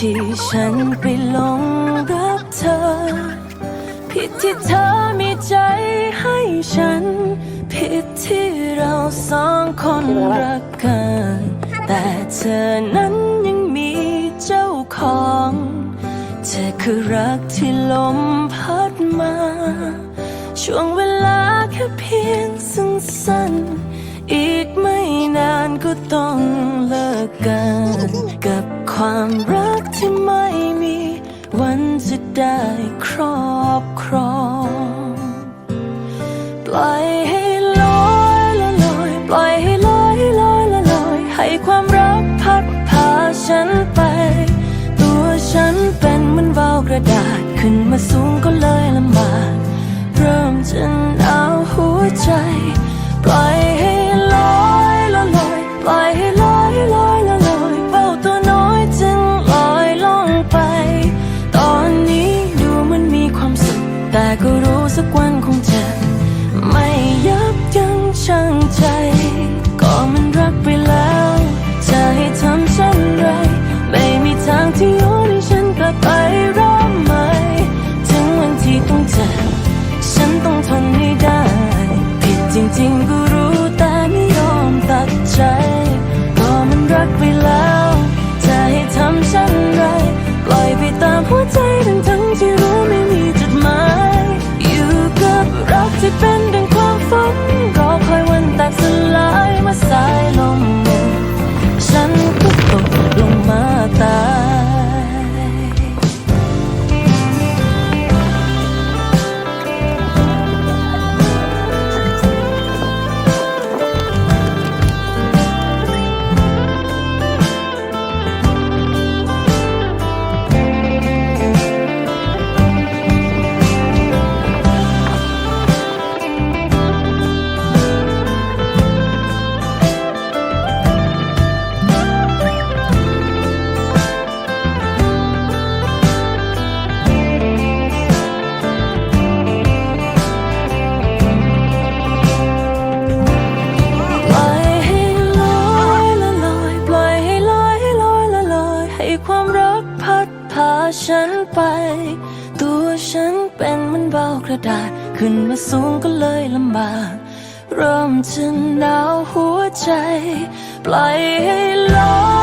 ที่ฉันไปหลงรักเธอ ผิดที่เธอมีใจให้ฉัน ผิดที่เราสองคนรักกัน แต่เธอนั้นยังมีเจ้าของ เธอคือรักที่ลมพัดมา ช่วงเวลาแค่เพียงสั้นๆอีกไม่นานก็ต้องเลิกกันกับความรัก ได้ครอบครอง ปล่อยให้ลอยละลอย ปล่อยให้ลอยลอยละลอย ให้ความรักพัดพาฉันไป ตัวฉันเป็นเหมือนวาวกระดาษขึ้นมาสูงก็เลยลำบาก เริ่มจะหนาวหัวใจ ปล่อย ก็รู้สักวันคงจะ ไม่ยับยั้งชั่งใจ ก็มันรักไปแล้ว จะให้ทำเช่นไร ไม่มีทางที่ย้อนให้ฉันกลับไปริ่มใหม่ถึงวันที่ต้องเจ็บฉันต้องทนให้ได้ ผิดจริงๆก็รู้แต่ไม่ยอมตัดใจ ก็มันรักไปแล้ว จะให้ทำเช่นไร ปล่อยไปตามหัวใจ ตัวฉันเป็นมันเบากระดาษ ขึ้นมาสูงก็เลยลำบากเริ่มจะหนาวหัวใจ ปล่อยให้ลอย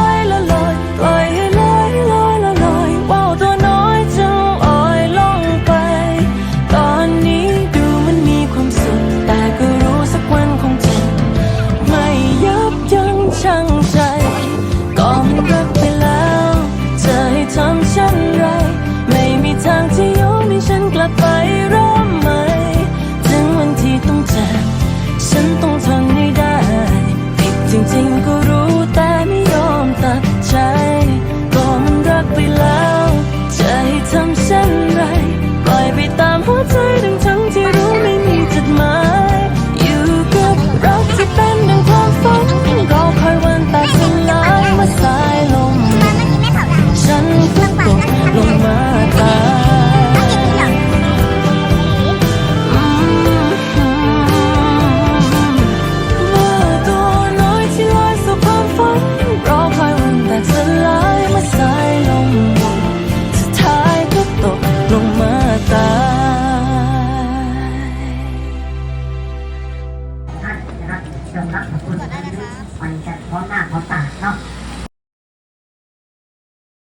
ท่านนะครับเชิญรับขอบคุณวันจะพร้อมหน้าพร้อมตาเนาะ